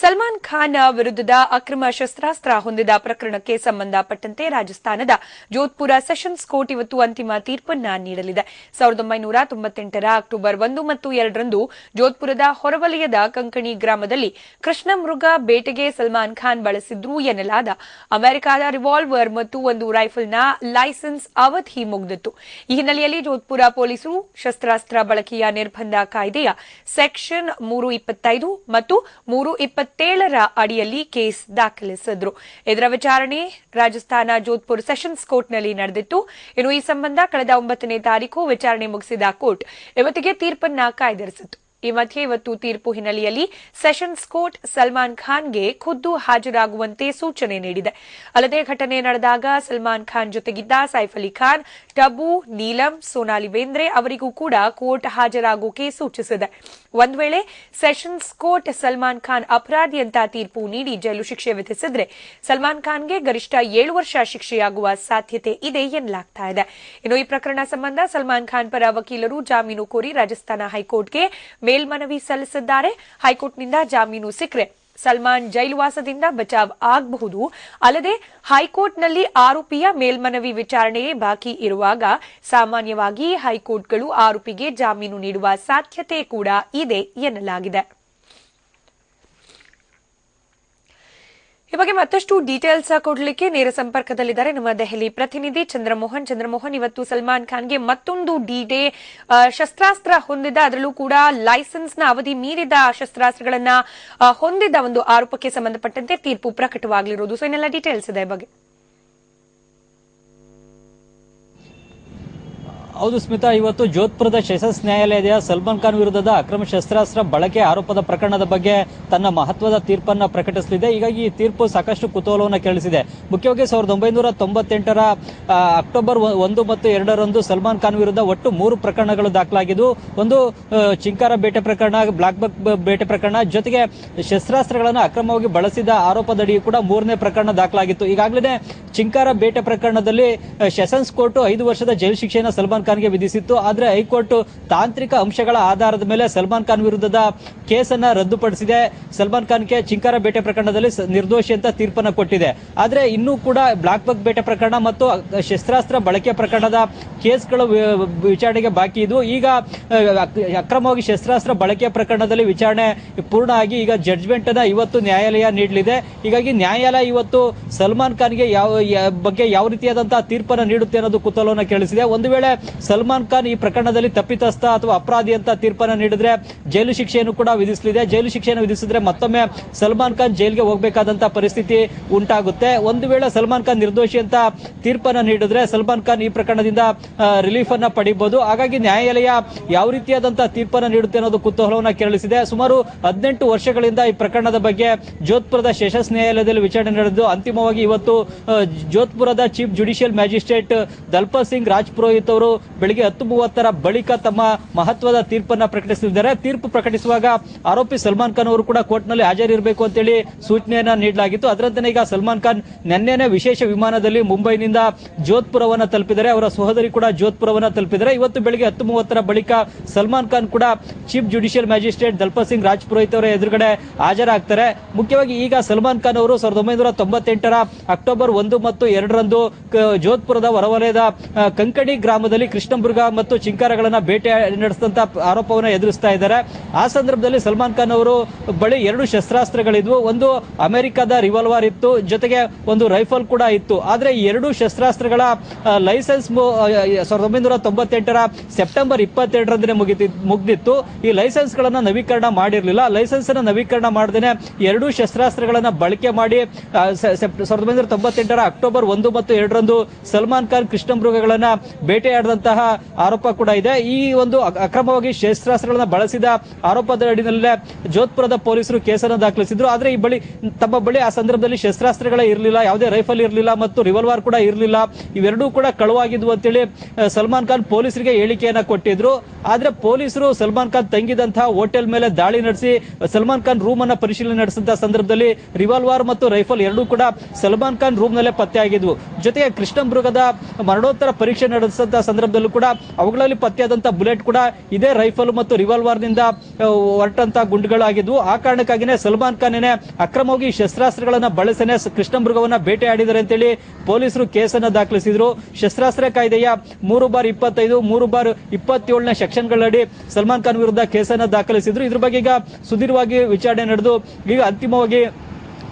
ಸಲ್ಮಾನ್ ಖಾನ್ ವಿರುದ್ಧದ ಅಕ್ರಮ ಶಸ್ತ್ರಾಸ್ತ್ರ ಹೊಂದಿದ ಪ್ರಕರಣಕ್ಕೆ ಸಂಬಂಧಪಟ್ಟಂತೆ ರಾಜಸ್ಥಾನದ ಜೋಧ್ಪುರ ಸೆಷನ್ಸ್ ಕೋರ್ಟ್ ಇವತ್ತು ಅಂತಿಮ ತೀರ್ಪನ್ನ ನೀಡಲಿದೆ. ಸಾವಿರದ ಒಂಬೈನೂರ ತೊಂಬತ್ತೆಂಟರ ಅಕ್ಟೋಬರ್ ಒಂದು ಮತ್ತು ಎರಡರಂದು ಜೋಧ್ಪುರದ ಹೊರವಲಯದ ಕಂಕಣಿ ಗ್ರಾಮದಲ್ಲಿ ಕೃಷ್ಣ ಮೃಗ ಬೇಟೆಗೆ ಸಲ್ಮಾನ್ ಖಾನ್ ಬಳಸಿದ್ರು ಎನ್ನಲಾದ ಅಮೆರಿಕದ ರಿವಾಲ್ವರ್ ಮತ್ತು ಒಂದು ರೈಫಲ್ನ ಲೈಸೆನ್ಸ್ ಅವಧಿ ಮುಗಿದಿತ್ತು. ಈ ಹಿನ್ನೆಲೆಯಲ್ಲಿ ಜೋಧ್ಪುರ ಪೊಲೀಸರು ಶಸ್ತ್ರಾಸ್ತ್ರ ಬಳಕೆಯ ನಿರ್ಬಂಧ ಕಾಯ್ದೆಯ ಸೆಕ್ಷನ್ ಮೂರು ಇಪ್ಪತ್ತೈದು ಮತ್ತು ಮೂರು ಇಪ್ಪತ್ತೇಳರ ಅಡಿಯಲ್ಲಿ ಕೇಸ್ ದಾಖಲಿಸಿದ್ರು. ಇದರ ವಿಚಾರಣೆ ರಾಜಸ್ಥಾನ ಜೋಧ್ಪುರ್ ಸೆಷನ್ಸ್ ಕೋರ್ಟ್ನಲ್ಲಿ ನಡೆದಿತ್ತು. ಇನ್ನು ಈ ಸಂಬಂಧ ಕಳೆದ ಒಂಬತ್ತನೇ ತಾರೀಕು ವಿಚಾರಣೆ ಮುಗಿಸಿದ ಕೋರ್ಟ್ ಇವತ್ತಿಗೆ ತೀರ್ಪನ್ನ ಕಾಯ್ದಿರಿಸಿತು ಈ ಮಧ್ಯೆ ಇವತ್ತು ತೀರ್ಪು ಹಿನ್ನೆಲೆಯಲ್ಲಿ ಸೆಷನ್ಸ್ ಕೋರ್ಟ್ ಸಲ್ಮಾನ್ ಖಾನ್ಗೆ ಖುದ್ದು ಹಾಜರಾಗುವಂತೆ ಸೂಚನೆ ನೀಡಿದೆ. ಅಲ್ಲದೆ ಘಟನೆ ನಡೆದಾಗ ಸಲ್ಮಾನ್ ಖಾನ್ ಜೊತೆಗಿದ್ದ ಸೈಫ್ ಅಲಿ ಖಾನ್, ಟಬು, ನೀಲಂ, ಸೋನಾಲಿ ಬೇಂದ್ರೆ ಅವರಿಗೂ ಕೂಡ ಕೋರ್ಟ್ ಹಾಜರಾಗೋಕೆ ಸೂಚಿಸಿದೆ. ಒಂದ್ ವೇಳೆ ಸೆಷನ್ಸ್ ಕೋರ್ಟ್ ಸಲ್ಮಾನ್ ಖಾನ್ ಅಪರಾಧಿ ಅಂತ ತೀರ್ಪು ನೀಡಿ ಜೈಲು ಶಿಕ್ಷೆ ವಿಧಿಸಿದ್ರೆ ಸಲ್ಮಾನ್ ಖಾನ್ಗೆ ಗರಿಷ್ಠ ಏಳು ವರ್ಷ ಶಿಕ್ಷೆಯಾಗುವ ಸಾಧ್ಯತೆ ಇದೆ ಎನ್ನಲಾಗ್ತಾ ಇದೆ. ಇನ್ನು ಈ ಪ್ರಕರಣ ಸಂಬಂಧ ಸಲ್ಮಾನ್ ಖಾನ್ ಪರ ವಕೀಲರು ಜಾಮೀನು ಕೋರಿ ರಾಜಸ್ಥಾನ ಹೈಕೋರ್ಟ್ಗೆ ಮೇಲ್ಮನವಿ ಸಲ್ಲಿಸಿದ್ದಾರೆ. ಹೈಕೋರ್ಟ್ನಿಂದ ಜಾಮೀನು ಸಿಕ್ಕರೆ. ಸಲ್ಮಾನ್ ಜೈಲುವಾಸದಿಂದ ಬಚಾವ್ ಆಗಬಹುದು. ಅಲ್ಲದೆ ಹೈಕೋರ್ಟ್ನಲ್ಲಿ ಆರೋಪಿಯ ಮೇಲ್ಮನವಿ ವಿಚಾರಣೆ ಬಾಕಿ ಇರುವಾಗ ಸಾಮಾನ್ಯವಾಗಿ ಹೈಕೋರ್ಟ್ಗಳು ಆರೋಪಿಗೆ ಜಾಮೀನು ನೀಡುವ ಸಾಧ್ಯತೆ ಕೂಡ ಇದೆ ಎನ್ನಲಾಗಿದೆ. ಈ ಬಗ್ಗೆ ಮತ್ತಷ್ಟು ಡೀಟೇಲ್ಸ್ ಕೊಡಲಿಕ್ಕೆ ನೇರ ಸಂಪರ್ಕದಲ್ಲಿದ್ದಾರೆ ನಮ್ಮ ದೆಹಲಿ ಪ್ರತಿನಿಧಿ ಚಂದ್ರಮೋಹನ್. ಚಂದ್ರಮೋಹನ್ ಇವತ್ತು ಸಲ್ಮಾನ್ ಖಾನ್ಗೆ ಮತ್ತೊಂದು ಡಿ ಡೇ ಆ, ಶಸ್ತ್ರಾಸ್ತ್ರ ಹೊಂದಿದ ಅದರಲ್ಲೂ ಕೂಡ ಲೈಸೆನ್ಸ್ನ ಅವಧಿ ಮೀರಿದ ಶಸ್ತ್ರಾಸ್ತ್ರಗಳನ್ನ ಹೊಂದಿದ ಒಂದು ಆರೋಪಕ್ಕೆ ಸಂಬಂಧಪಟ್ಟಂತೆ ತೀರ್ಪು ಪ್ರಕಟವಾಗಲಿರುವುದು ಸೊ ಇನ್ನೆಲ್ಲ ಡೀಟೇಲ್ಸ್ ಇದೆ ಬಗ್ಗೆ. ಹೌದು ಸ್ಮಿತಾ, ಇವತ್ತು ಜೋಧ್ಪುರದ ಸೆಷನ್ಸ್ ನ್ಯಾಯಾಲಯದ ಸಲ್ಮಾನ್ ಖಾನ್ ವಿರುದ್ಧದ ಅಕ್ರಮ ಶಸ್ತ್ರಾಸ್ತ್ರ ಬಳಕೆ ಆರೋಪದ ಪ್ರಕರಣದ ಬಗ್ಗೆ ತನ್ನ ಮಹತ್ವದ ತೀರ್ಪನ್ನ ಪ್ರಕಟಿಸಲಿದೆ. ಹೀಗಾಗಿ ಈ ತೀರ್ಪು ಸಾಕಷ್ಟು ಕುತೂಹಲವನ್ನು ಕೇಳಿಸಿದೆ ಮುಖ್ಯವಾಗಿ ಸಾವಿರದ ಒಂಬೈನೂರ ತೊಂಬತ್ತೆಂಟರ ಅಕ್ಟೋಬರ್ ಒಂದು ಮತ್ತು ಎರಡರಂದು ಸಲ್ಮಾನ್ ಖಾನ್ ವಿರುದ್ಧ ಒಟ್ಟು ಮೂರು ಪ್ರಕರಣಗಳು ದಾಖಲಾಗಿದ್ದು, ಒಂದು ಚಿಂಕಾರ ಬೇಟೆ ಪ್ರಕರಣ, ಬ್ಲಾಕ್ ಬಕ್ ಬೇಟೆ ಪ್ರಕರಣ, ಜೊತೆಗೆ ಶಸ್ತ್ರಾಸ್ತ್ರಗಳನ್ನು ಅಕ್ರಮವಾಗಿ ಬಳಸಿದ ಆರೋಪದಡಿ ಕೂಡ ಮೂರನೇ ಪ್ರಕರಣ ದಾಖಲಾಗಿತ್ತು. ಈಗಾಗಲೇ ಚಿಂಕಾರ ಬೇಟೆ ಪ್ರಕರಣದಲ್ಲಿ ಸೆಷನ್ಸ್ ಕೋರ್ಟ್ ಐದು ವರ್ಷದ ಜೈಲು ಶಿಕ್ಷೆಯನ್ನು ಸಲ್ಮಾನ್ ಖಾನ್ಗೆ ವಿಧಿಸಿತ್ತು. ಆದ್ರೆ ಹೈಕೋರ್ಟ್ ತಾಂತ್ರಿಕ ಅಂಶಗಳ ಆಧಾರದ ಮೇಲೆ ಸಲ್ಮಾನ್ ಖಾನ್ ವಿರುದ್ಧದ ಕೇಸನ್ನ ರದ್ದುಪಡಿಸಿದೆ. ಸಲ್ಮಾನ್ ಖಾನ್ಗೆ ಚಿಂಕಾರ ಬೇಟೆ ಪ್ರಕರಣದಲ್ಲಿ ನಿರ್ದೋಷಿ ಅಂತ ತೀರ್ಪನ್ನು ಕೊಟ್ಟಿದೆ. ಆದ್ರೆ ಇನ್ನೂ ಕೂಡ ಬ್ಲಾಕ್ ಬಗ್ ಬೇಟೆ ಪ್ರಕರಣ ಮತ್ತು ಶಸ್ತ್ರಾಸ್ತ್ರ ಬಳಕೆ ಪ್ರಕರಣದ ಕೇಸ್ಗಳು ವಿಚಾರಣೆಗೆ ಬಾಕಿ ಇದ್ವು. ಈಗ ಅಕ್ರಮವಾಗಿ ಶಸ್ತ್ರಾಸ್ತ್ರ ಬಳಕೆ ಪ್ರಕರಣದಲ್ಲಿ ವಿಚಾರಣೆ ಪೂರ್ಣ ಆಗಿ ಈಗ ಜಡ್ಜ್ಮೆಂಟ್ ಅನ್ನ ಇವತ್ತು ನ್ಯಾಯಾಲಯ ನೀಡಲಿದೆ. ಹೀಗಾಗಿ ನ್ಯಾಯಾಲಯ ಇವತ್ತು ಸಲ್ಮಾನ್ ಖಾನ್ಗೆ ಯಾವ ಬಗ್ಗೆ ಯಾವ ರೀತಿಯಾದಂತಹ ತೀರ್ಪನ್ನು ನೀಡುತ್ತೆ ಅನ್ನೋದು ಕುತೂಹಲವನ್ನು ಕೇಳಿಸಿದೆ ಒಂದು ವೇಳೆ ಸಲ್ಮಾನ್ ಖಾನ್ ಈ ಪ್ರಕರಣದಲ್ಲಿ ತಪ್ಪಿತಸ್ಥ ಅಥವಾ ಅಪರಾಧಿ ಅಂತ ತೀರ್ಪನ್ನು ನೀಡಿದ್ರೆ ಜೈಲು ಶಿಕ್ಷೆಯನ್ನು ಕೂಡ ವಿಧಿಸಲಿದೆ. ಜೈಲು ಶಿಕ್ಷೆಯನ್ನು ವಿಧಿಸಿದ್ರೆ ಮತ್ತೊಮ್ಮೆ ಸಲ್ಮಾನ್ ಖಾನ್ ಜೈಲ್ಗೆ ಹೋಗಬೇಕಾದಂತ ಪರಿಸ್ಥಿತಿ ಉಂಟಾಗುತ್ತೆ. ಒಂದು ವೇಳೆ ಸಲ್ಮಾನ್ ಖಾನ್ ನಿರ್ದೋಷಿ ಅಂತ ತೀರ್ಪನ್ನು ನೀಡಿದ್ರೆ ಸಲ್ಮಾನ್ ಖಾನ್ ಈ ಪ್ರಕರಣದಿಂದ ರಿಲೀಫ್ ಅನ್ನ ಪಡಿಬಹುದು ಹಾಗಾಗಿ ನ್ಯಾಯಾಲಯ ಯಾವ ರೀತಿಯಾದಂತಹ ತೀರ್ಪನ್ನು ನೀಡುತ್ತೆ ಅನ್ನೋದು ಕುತೂಹಲವನ್ನು ಕೆರಳಿಸಿದೆ. ಸುಮಾರು ಹದಿನೆಂಟು ವರ್ಷಗಳಿಂದ ಈ ಪ್ರಕರಣದ ಬಗ್ಗೆ ಜೋಧ್ಪುರದ ಸೆಷನ್ಸ್ ನ್ಯಾಯಾಲಯದಲ್ಲಿ ವಿಚಾರಣೆ ನಡೆದು ಅಂತಿಮವಾಗಿ ಇವತ್ತು ಜೋಧ್ಪುರದ chief judicial magistrate Dalpat Singh Raj Purohit ಅವರು ಬೆಳಿಗ್ಗೆ ಹತ್ತು ಮೂವತ್ತರ ಬಳಿಕ ತಮ್ಮ ಮಹತ್ವದ ತೀರ್ಪನ್ನ ಪ್ರಕಟಿಸಿದ್ದಾರೆ. ತೀರ್ಪು ಪ್ರಕಟಿಸುವಾಗ ಆರೋಪಿ ಸಲ್ಮಾನ್ ಖಾನ್ ಅವರು ಕೂಡ ಕೋರ್ಟ್ನಲ್ಲಿ ಹಾಜರಿರಬೇಕು ಅಂತೇಳಿ ಸೂಚನೆಯನ್ನ ನೀಡಲಾಗಿತ್ತು. ಅದರಂತೆ ಈಗ ಸಲ್ಮಾನ್ ಖಾನ್ ನಿನ್ನೆನೆ ವಿಶೇಷ ವಿಮಾನದಲ್ಲಿ ಮುಂಬೈನಿಂದ ಜೋಧ್ಪುರವನ್ನ ತಲುಪಿದರೆ ಅವರ ಸಹೋದರಿ ಕೂಡ ಜೋಧ್ಪುರವನ್ನ ತಲುಪಿದರೆ ಇವತ್ತು ಬೆಳಿಗ್ಗೆ ಹತ್ತು ಮೂವತ್ತರ ಬಳಿಕ ಸಲ್ಮಾನ್ ಖಾನ್ ಕೂಡ chief judicial magistrate Dalpat Singh Raj Purohit ಅವರ ಎದುರುಗಡೆ ಹಾಜರಾಗ್ತಾರೆ. ಮುಖ್ಯವಾಗಿ ಈಗ ಸಲ್ಮಾನ್ ಖಾನ್ ಅವರು ಸಾವಿರದ ಒಂಬೈನೂರ ತೊಂಬತ್ತೆಂಟರ ಅಕ್ಟೋಬರ್ ಒಂದು ಮತ್ತು ಎರಡರಂದು ಜೋಧ್ಪುರದ ಹೊರವಲಯದ ಕಂಕಡಿ ಗ್ರಾಮದಲ್ಲಿ ಕೃಷ್ಣಮೃಗ ಮತ್ತು ಚಿಂಕಾರಗಳನ್ನ ಬೇಟೆ ನಡೆಸಿದಂತ ಆರೋಪವನ್ನು ಎದುರಿಸ್ತಾ ಇದ್ದಾರೆ. ಆ ಸಂದರ್ಭದಲ್ಲಿ ಸಲ್ಮಾನ್ ಖಾನ್ ಅವರು ಬಳಿ ಎರಡು ಶಸ್ತ್ರಾಸ್ತ್ರಗಳಿದ್ವು. ಒಂದು ಅಮೆರಿಕದ ರಿವಾಲ್ವರ್ ಇತ್ತು, ಜೊತೆಗೆ ಒಂದು ರೈಫಲ್ ಕೂಡ ಇತ್ತು. ಆದರೆ ಈ ಎರಡು ಶಸ್ತ್ರಾಸ್ತ್ರಗಳ ಲೈಸೆನ್ಸ್ ಸಾವಿರದ ಒಂಬೈನೂರ ತೊಂಬತ್ತೆಂಟರ ಸೆಪ್ಟೆಂಬರ್ ಇಪ್ಪತ್ತೆರಡರಂದೇ ಮುಗಿತಿ, ಮುಗ್ದಿತ್ತು. ಈ ಲೈಸೆನ್ಸ್ ಗಳನ್ನ ನವೀಕರಣ ಮಾಡಿರಲಿಲ್ಲ. ಲೈಸೆನ್ಸ್ ಅನ್ನ ನವೀಕರಣ ಮಾಡದೇನೆ ಎರಡೂ ಶಸ್ತ್ರಾಸ್ತ್ರಗಳನ್ನು ಬಳಕೆ ಮಾಡಿ ಸಾವಿರದ ಒಂಬೈನೂರ ತೊಂಬತ್ತೆಂಟರ ಅಕ್ಟೋಬರ್ ಒಂದು ಮತ್ತು ಎರಡರಂದು ಸಲ್ಮಾನ್ ಖಾನ್ ಕೃಷ್ಣ ಮೃಗಗಳನ್ನ ಬೇಟೆಯಾಡಿದಂತಹ ಆರೋಪ ಕೂಡ ಇದೆ. ಈ ಒಂದು ಅಕ್ರಮವಾಗಿ ಶಸ್ತ್ರಾಸ್ತ್ರಗಳನ್ನ ಬಳಸಿದ ಆರೋಪದ ಅಡಿನಲ್ಲೇ ಜೋಧ್ಪುರದ ಪೊಲೀಸರು ಕೇಸನ್ನು ದಾಖಲಿಸಿದ್ರು. ಆದ್ರೆ ಈ ಬಳಿ ತಮ್ಮ ಬಳಿ ಆ ಸಂದರ್ಭದಲ್ಲಿ ಶಸ್ತ್ರಾಸ್ತ್ರಗಳೇ ಇರಲಿಲ್ಲ, ಯಾವುದೇ ರೈಫಲ್ ಇರಲಿಲ್ಲ ಮತ್ತು ರಿವಾಲ್ವರ್ ಕೂಡ ಇರಲಿಲ್ಲ. ಇವೆರಡೂ ಕೂಡ ಕಳುವಾಗಿದ್ವು ಅಂತೇಳಿ ಸಲ್ಮಾನ್ ಖಾನ್ ಪೊಲೀಸರಿಗೆ ಹೇಳಿಕೆಯನ್ನ ಕೊಟ್ಟಿದ್ರು. ಆದ್ರೆ ಪೊಲೀಸರು ಸಲ್ಮಾನ್ ಖಾನ್ ತಂಗಿದಂತಹ ಹೋಟೆಲ್ ಮೇಲೆ ದಾಳಿ ನಡೆಸಿ, ಸಲ್ಮಾನ್ ಖಾನ್ ರೂಮ್ ಅನ್ನ ಪರಿಶೀಲನೆ ನಡೆಸಿದ ಸಂದರ್ಭದಲ್ಲಿ ರಿವಾಲ್ವರ್ ಮತ್ತು ರೈಫಲ್ ಎರಡೂ ಕೂಡ ಸಲ್ಮಾನ್ ಖಾನ್ ರೂಮ್ ನಲ್ಲೇ ಪತ್ತೆಯಾಗಿದ್ವು. ಜೊತೆಗೆ ಕೃಷ್ಣ ಮೃಗದ ಮರಣೋತ್ತರ ಪರೀಕ್ಷೆ ನಡೆಸಿದ ಸಂದರ್ಭದಲ್ಲಿ ಸಂದರ್ಭದಲ್ಲೂ ಕೂಡ ಅವುಗಳಲ್ಲಿ ಪತ್ತೆಯಾದಂಥ ಬುಲೆಟ್ ಕೂಡ ಇದೇ ರೈಫಲ್ ಮತ್ತು ರಿವಾಲ್ವರ್ನಿಂದ ಹೊರಟಂತ ಗುಂಡುಗಳಾಗಿದ್ವು. ಆ ಕಾರಣಕ್ಕಾಗಿನೇ ಸಲ್ಮಾನ್ ಖಾನೇನೆ ಅಕ್ರಮವಾಗಿ ಶಸ್ತ್ರಾಸ್ತ್ರಗಳನ್ನ ಬಳಸನೆ ಕೃಷ್ಣ ಮೃಗವನ್ನ ಬೇಟೆಯಾಡಿದ್ದಾರೆ ಅಂತೇಳಿ ಪೊಲೀಸರು ಕೇಸನ್ನ ದಾಖಲಿಸಿದ್ರು. ಶಸ್ತ್ರಾಸ್ತ್ರ ಕಾಯ್ದೆಯ ಮೂರು ಬಾರ್ ಇಪ್ಪತ್ತೈದು, ಮೂರು ಬಾರ್ ಇಪ್ಪತ್ತೇಳನೇ ಸೆಕ್ಷನ್ಗಳಡಿ ಸಲ್ಮಾನ್ ಖಾನ್ ವಿರುದ್ಧ ಕೇಸನ್ನ ದಾಖಲಿಸಿದ್ರು. ಇದ್ರ ಬಗ್ಗೆ ಈಗ ಸುದೀರ್ಘವಾಗಿ ವಿಚಾರಣೆ ನಡೆದು ಈಗ ಅಂತಿಮವಾಗಿ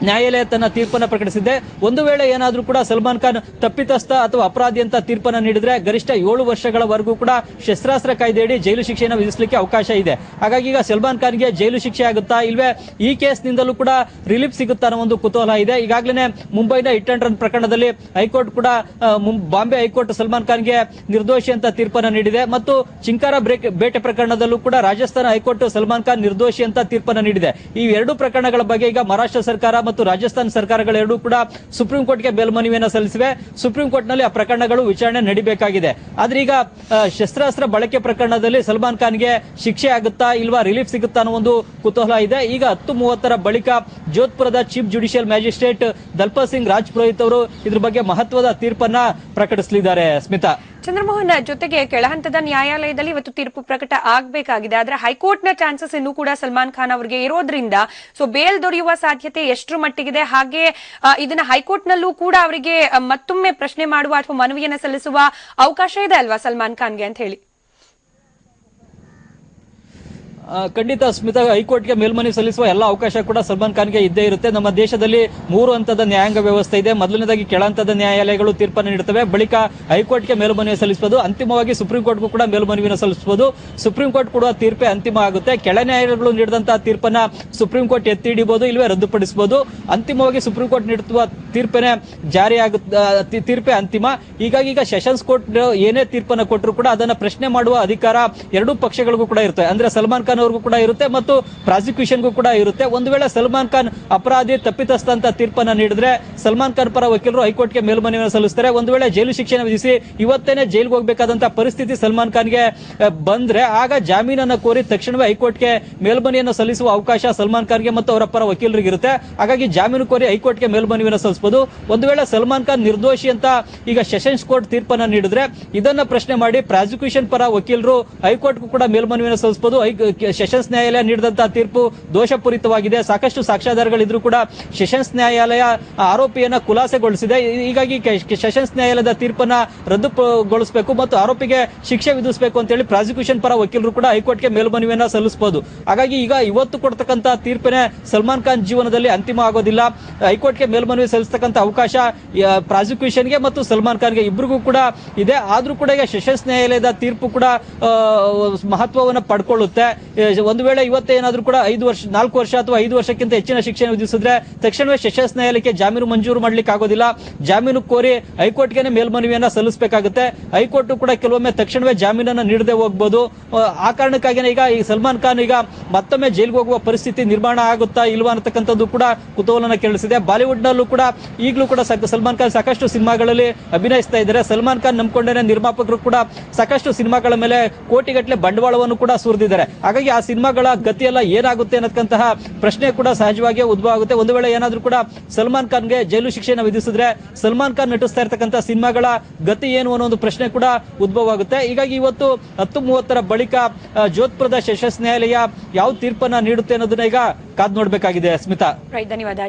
ನ್ಯಾಯಾಲಯ ತನ್ನ ತೀರ್ಪನ್ನು ಪ್ರಕಟಿಸಿದೆ. ಒಂದು ವೇಳೆ ಏನಾದರೂ ಕೂಡ ಸಲ್ಮಾನ್ ಖಾನ್ ತಪ್ಪಿತಸ್ಥ ಅಥವಾ ಅಪರಾಧಿ ಅಂತ ತೀರ್ಪನ್ನು ನೀಡಿದ್ರೆ ಗರಿಷ್ಠ ಏಳು ವರ್ಷಗಳವರೆಗೂ ಕೂಡ ಶಸ್ತ್ರಾಸ್ತ್ರ ಕಾಯ್ದೆಯಡಿ ಜೈಲು ಶಿಕ್ಷೆಯನ್ನು ವಿಧಿಸಲಿಕ್ಕೆ ಅವಕಾಶ ಇದೆ. ಹಾಗಾಗಿ ಈಗ ಸಲ್ಮಾನ್ ಖಾನ್ಗೆ ಜೈಲು ಶಿಕ್ಷೆ ಆಗುತ್ತಾ ಇಲ್ವೇ ಈ ಕೇಸ್ನಿಂದಲೂ ಕೂಡ ರಿಲೀಫ್ ಸಿಗುತ್ತಾ ಅನ್ನೋ ಒಂದು ಕುತೂಹಲ ಇದೆ. ಈಗಾಗಲೇ ಮುಂಬೈನ ಹಿಟ್ ಅಂಡ್ ರನ್ ಪ್ರಕರಣದಲ್ಲಿ ಹೈಕೋರ್ಟ್ ಕೂಡ ಬಾಂಬೆ ಹೈಕೋರ್ಟ್ ಸಲ್ಮಾನ್ ಖಾನ್ಗೆ ನಿರ್ದೋಷಿ ಅಂತ ತೀರ್ಪನ್ನು ನೀಡಿದೆ. ಮತ್ತು ಚಿಂಕಾರ ಬೇಟೆ ಪ್ರಕರಣದಲ್ಲೂ ಕೂಡ ರಾಜಸ್ಥಾನ ಹೈಕೋರ್ಟ್ ಸಲ್ಮಾನ್ ಖಾನ್ ನಿರ್ದೋಷಿ ಅಂತ ತೀರ್ಪನ್ನು ನೀಡಿದೆ. ಈ ಎರಡು ಪ್ರಕರಣಗಳ ಬಗ್ಗೆ ಈಗ ಮಹಾರಾಷ್ಟ್ರ ಸರ್ಕಾರ ಮತ್ತು ರಾಜಸ್ಥಾನ ಸರ್ಕಾರಗಳೆರಡೂ ಕೂಡ ಸುಪ್ರೀಂ ಕೋರ್ಟ್ಗೆ ಮೇಲ್ಮನವಿಯನ್ನು ಸಲ್ಲಿಸಿವೆ. ಸುಪ್ರೀಂ ಕೋರ್ಟ್ನಲ್ಲಿ ಆ ಪ್ರಕರಣಗಳು ವಿಚಾರಣೆ ನಡೀಬೇಕಾಗಿದೆ. ಆದ್ರೆ ಈಗ ಶಸ್ತ್ರಾಸ್ತ್ರ ಬಳಕೆ ಪ್ರಕರಣದಲ್ಲಿ ಸಲ್ಮಾನ್ ಖಾನ್ಗೆ ಶಿಕ್ಷೆ ಆಗುತ್ತಾ ಇಲ್ವಾ, ರಿಲೀಫ್ ಸಿಗುತ್ತಾ ಅನ್ನೋ ಒಂದು ಕುತೂಹಲ ಇದೆ. ಈಗ ಹತ್ತು ಮೂವತ್ತರ ಬಳಿಕ ಜೋಧ್ಪುರದ chief judicial magistrate Dalpat Singh Raj Purohit ಅವರು ಇದ್ರ ಬಗ್ಗೆ ಮಹತ್ವದ ತೀರ್ಪನ್ನ ಪ್ರಕಟಿಸಲಿದ್ದಾರೆ. ಸ್ಮಿತಾ. ಚಂದ್ರಮೋಹನ್, ಜೊತೆಗೆ ಕೆಳಹಂತದ ನ್ಯಾಯಾಲಯದಲ್ಲಿ ಇವತ್ತು ತೀರ್ಪು ಪ್ರಕಟ ಆಗಬೇಕಾಗಿದೆ. ಆದ್ರೆ ಹೈಕೋರ್ಟ್ನ ಚಾನ್ಸಸ್ ಇನ್ನೂ ಕೂಡ ಸಲ್ಮಾನ್ ಖಾನ್ ಅವರಿಗೆ ಇರೋದ್ರಿಂದ, ಸೊ ಬೇಲ್ ದೊರೆಯುವ ಸಾಧ್ಯತೆ ಎಷ್ಟರ ಮಟ್ಟಿಗಿದೆ? ಹಾಗೆ ಇದನ್ನ ಹೈಕೋರ್ಟ್ನಲ್ಲೂ ಕೂಡ ಅವರಿಗೆ ಮತ್ತೊಮ್ಮೆ ಪ್ರಶ್ನೆ ಮಾಡುವ ಅಥವಾ ಮನವಿಯನ್ನ ಸಲ್ಲಿಸುವ ಅವಕಾಶ ಇದೆ ಅಲ್ವಾ ಸಲ್ಮಾನ್ ಖಾನ್ಗೆ ಅಂತ ಹೇಳಿ? ಖಂಡಿತ ಸ್ಮಿತಾ, ಹೈಕೋರ್ಟ್ಗೆ ಮೇಲ್ಮನವಿ ಸಲ್ಲಿಸುವ ಎಲ್ಲ ಅವಕಾಶ ಕೂಡ ಸಲ್ಮಾನ್ ಖಾನ್ಗೆ ಇದ್ದೇ ಇರುತ್ತೆ. ನಮ್ಮ ದೇಶದಲ್ಲಿ ಮೂರು ಹಂತದ ನ್ಯಾಯಾಂಗ ವ್ಯವಸ್ಥೆ ಇದೆ. ಮೊದಲನೇದಾಗಿ ಕೆಳ ಹಂತದ ನ್ಯಾಯಾಲಯಗಳು ತೀರ್ಪನ್ನು ನೀಡುತ್ತವೆ. ಬಳಿಕ ಹೈಕೋರ್ಟ್ಗೆ ಮೇಲ್ಮನವಿ ಸಲ್ಲಿಸಬಹುದು ಅಂತಿಮವಾಗಿ ಸುಪ್ರೀಂ ಕೋರ್ಟ್ಗೂ ಕೂಡ ಮೇಲ್ಮನವಿಯನ್ನು ಸಲ್ಲಿಸಬಹುದು ಸುಪ್ರೀಂ ಕೋರ್ಟ್ ಕೂಡ ತೀರ್ಪೇ ಅಂತಿಮ ಆಗುತ್ತೆ. ಕೆಳ ನ್ಯಾಯಾಲಯಗಳು ನೀಡಿದಂತಹ ತೀರ್ಪನ್ನ ಸುಪ್ರೀಂ ಕೋರ್ಟ್ ಎತ್ತಿ ಹಿಡಿಬಹುದು ಇಲ್ಲವೇ ರದ್ದುಪಡಿಸಬಹುದು ಅಂತಿಮವಾಗಿ ಸುಪ್ರೀಂ ಕೋರ್ಟ್ ನೀಡುವ ತೀರ್ಪನೇ ಜಾರಿ ಆಗುತ್ತೆ ತೀರ್ಪೇ ಅಂತಿಮ. ಹೀಗಾಗಿ ಈಗ ಸೆಷನ್ಸ್ ಕೋರ್ಟ್ ಏನೇ ತೀರ್ಪನ್ನು ಕೊಟ್ಟರು ಕೂಡ ಅದನ್ನು ಪ್ರಶ್ನೆ ಮಾಡುವ ಅಧಿಕಾರ ಎರಡೂ ಪಕ್ಷಗಳಿಗೂ ಕೂಡ ಇರುತ್ತೆ. ಅಂದ್ರೆ ಸಲ್ಮಾನ್ ಖಾನ್ ಅವ್ರಿಗೂ ಕೂಡ ಇರುತ್ತೆ ಮತ್ತು ಪ್ರಾಸಿಕ್ಯೂಷನ್ಗೂ ಕೂಡ ಇರುತ್ತೆ. ಒಂದು ವೇಳೆ ಸಲ್ಮಾನ್ ಖಾನ್ ಅಪರಾಧಿ ತಪ್ಪಿತಸ್ಥ ಅಂತ ತೀರ್ಪನ್ನ ನೀಡಿದ್ರೆ ಸಲ್ಮಾನ್ ಖಾನ್ ಪರ ವಕೀಲರು ಹೈಕೋರ್ಟ್ಗೆ ಮೇಲ್ಮನವಿಯನ್ನು ಸಲ್ಲಿಸ್ತಾರೆ. ಒಂದು ವೇಳೆ ಜೈಲು ಶಿಕ್ಷೆ ವಿಧಿಸಿ ಇವತ್ತೇನೆ ಜೈಲಿಗೆ ಹೋಗಬೇಕಾದಂತಹ ಪರಿಸ್ಥಿತಿ ಸಲ್ಮಾನ್ ಖಾನ್ಗೆ ಗೆ ಬಂದ್ರೆ ಆಗ ಜಾಮೀನನ್ನು ಕೋರಿ ತಕ್ಷಣವೇ ಹೈಕೋರ್ಟ್ಗೆ ಮೇಲ್ಮನವಿಯನ್ನು ಸಲ್ಲಿಸುವ ಅವಕಾಶ ಸಲ್ಮಾನ್ ಖಾನ್ಗೆ ಮತ್ತು ಅವರ ಪರ ವಕೀಲರಿಗೆ ಇರುತ್ತೆ. ಹಾಗಾಗಿ ಜಾಮೀನು ಕೋರಿ ಹೈಕೋರ್ಟ್ಗೆ ಮೇಲ್ಮನವಿಯನ್ನು ಸಲ್ಲಿಸಬಹುದು ಒಂದು ವೇಳೆ ಸಲ್ಮಾನ್ ಖಾನ್ ನಿರ್ದೋಷಿ ಅಂತ ಈಗ ಸೆಷನ್ಸ್ ಕೋರ್ಟ್ ತೀರ್ಪನ್ನ ನೀಡಿದ್ರೆ ಇದನ್ನ ಪ್ರಶ್ನೆ ಮಾಡಿ ಪ್ರಾಸಿಕ್ಯೂಷನ್ ಪರ ವಕೀಲರು ಹೈಕೋರ್ಟ್ಗೂ ಕೂಡ ಮೇಲ್ಮನವಿಯನ್ನು ಸಲ್ಲಿಸಬಹುದು ಸೆಷನ್ಸ್ ನ್ಯಾಯಾಲಯ ನೀಡಿದಂತಹ ತೀರ್ಪು ದೋಷಪೂರಿತವಾಗಿದೆ. ಸಾಕಷ್ಟು ಸಾಕ್ಷ್ಯಾಧಾರಗಳಿದ್ರು ಕೂಡ ಸೆಷನ್ಸ್ ನ್ಯಾಯಾಲಯ ಆರೋಪಿಯನ್ನ ಖುಲಾಸೆಗೊಳಿಸಿದೆ. ಹೀಗಾಗಿ ಸೆಷನ್ಸ್ ನ್ಯಾಯಾಲಯದ ತೀರ್ಪನ್ನ ರದ್ದುಗೊಳಿಸಬೇಕು ಮತ್ತು ಆರೋಪಿಗೆ ಶಿಕ್ಷೆ ವಿಧಿಸಬೇಕು ಅಂತ ಹೇಳಿ ಪ್ರಾಸಿಕ್ಯೂಷನ್ ಪರ ವಕೀಲರು ಕೂಡ ಹೈಕೋರ್ಟ್ಗೆ ಮೇಲ್ಮನವಿಯನ್ನ ಸಲ್ಲಿಸಬಹುದು ಹಾಗಾಗಿ ಈಗ ಇವತ್ತು ಕೊಡ್ತಕ್ಕಂತ ತೀರ್ಪಿನೇ ಸಲ್ಮಾನ್ ಖಾನ್ ಜೀವನದಲ್ಲಿ ಅಂತಿಮ ಆಗೋದಿಲ್ಲ. ಹೈಕೋರ್ಟ್ಗೆ ಮೇಲ್ಮನವಿ ಸಲ್ಲಿಸತಕ್ಕಂತ ಅವಕಾಶ ಪ್ರಾಸಿಕ್ಯೂಷನ್ಗೆ ಮತ್ತು ಸಲ್ಮಾನ್ ಖಾನ್ಗೆ ಇಬ್ಬರಿಗೂ ಕೂಡ ಇದೆ. ಆದ್ರೂ ಕೂಡ ಈಗ ಸೆಷನ್ಸ್ ನ್ಯಾಯಾಲಯದ ತೀರ್ಪು ಕೂಡ ಮಹತ್ವವನ್ನು ಪಡ್ಕೊಳ್ಳುತ್ತೆ. ಒಂದು ವೇಳೆ ಇವತ್ತೇನಾದ್ರೂ ಕೂಡ ಐದು ವರ್ಷ ನಾಲ್ಕು ವರ್ಷ ಅಥವಾ ಐದು ವರ್ಷಕ್ಕಿಂತ ಹೆಚ್ಚಿನ ಶಿಕ್ಷೆ ವಿಧಿಸಿದ್ರೆ ತಕ್ಷಣವೇ ಸೆಷನ್ಸ್ ನ್ಯಾಯಾಲಯಕ್ಕೆ ಜಾಮೀನು ಮಂಜೂರು ಮಾಡ್ಲಿಕ್ಕೆ ಆಗೋದಿಲ್ಲ. ಜಾಮೀನು ಕೋರಿ ಹೈಕೋರ್ಟ್ಗೆ ಮೇಲ್ಮನವಿಯನ್ನ ಸಲ್ಲಿಸಬೇಕಾಗುತ್ತೆ. ಹೈಕೋರ್ಟ್ ಕೂಡ ಕೆಲವೊಮ್ಮೆ ತಕ್ಷಣವೇ ಜಾಮೀನನ್ನು ನೀಡದೆ ಹೋಗ್ಬೋದು. ಆ, ಕಾರಣಕ್ಕಾಗಿಯೇ ಈಗ ಈ ಸಲ್ಮಾನ್ ಖಾನ್ ಈಗ ಮತ್ತೊಮ್ಮೆ ಜೈಲಿಗೆ ಹೋಗುವ ಪರಿಸ್ಥಿತಿ ನಿರ್ಮಾಣ ಆಗುತ್ತಾ ಇಲ್ವಾ ಅನ್ನತಕ್ಕಂಥದ್ದು ಕೂಡ ಕುತೂಹಲನ ಕೇಳಿಸಿದೆ. ಬಾಲಿವುಡ್ ನಲ್ಲೂ ಕೂಡ ಈಗಲೂ ಕೂಡ ಸಲ್ಮಾನ್ ಖಾನ್ ಸಾಕಷ್ಟು ಸಿನಿಮಾಗಳಲ್ಲಿ ಅಭಿನಯಿಸ್ತಾ ಇದ್ದಾರೆ. ಸಲ್ಮಾನ್ ಖಾನ್ ನಂಬಿಕೊಂಡೇನೆ ನಿರ್ಮಾಪಕರು ಕೂಡ ಸಾಕಷ್ಟು ಸಿನಿಮಾಗಳ ಮೇಲೆ ಕೋಟಿಗಟ್ಟಲೆ ಬಂಡವಾಳವನ್ನು ಕೂಡ ಸುರಿದಿದ್ದಾರೆ. ಹಾಗಾಗಿ ಆ ಸಿನಿಮಾಗಳ ಗತಿಯೆಲ್ಲ ಏನಾಗುತ್ತೆ ಅನ್ನತಕ್ಕಂತಹ ಪ್ರಶ್ನೆ ಕೂಡ ಸಹಜವಾಗಿ ಉದ್ಭವ ಆಗುತ್ತೆ. ಒಂದು ವೇಳೆ ಏನಾದ್ರೂ ಕೂಡ ಸಲ್ಮಾನ್ ಖಾನ್ಗೆ ಜೈಲು ಶಿಕ್ಷೆಯನ್ನು ವಿಧಿಸಿದ್ರೆ ಸಲ್ಮಾನ್ ಖಾನ್ ನಟಿಸ್ತಾ ಇರ್ತಕ್ಕಂಥ ಸಿನಿಮಾಗಳ ಗತಿ ಏನು ಅನ್ನೋ ಒಂದು ಪ್ರಶ್ನೆ ಕೂಡ ಉದ್ಭವ ಆಗುತ್ತೆ. ಹೀಗಾಗಿ ಇವತ್ತು ಹತ್ತು ಮೂವತ್ತರ ಬಳಿಕ ಜೋಧ್ಪುರದ ಸೆಷನ್ಸ್ ನ್ಯಾಯಾಲಯ ಯಾವ ತೀರ್ಪನ್ನ ನೀಡುತ್ತೆ ಅನ್ನೋದನ್ನ ಈಗ ಕಾದ್ ನೋಡ್ಬೇಕಾಗಿದೆ. ಸ್ಮಿತಾ. ಧನ್ಯವಾದ.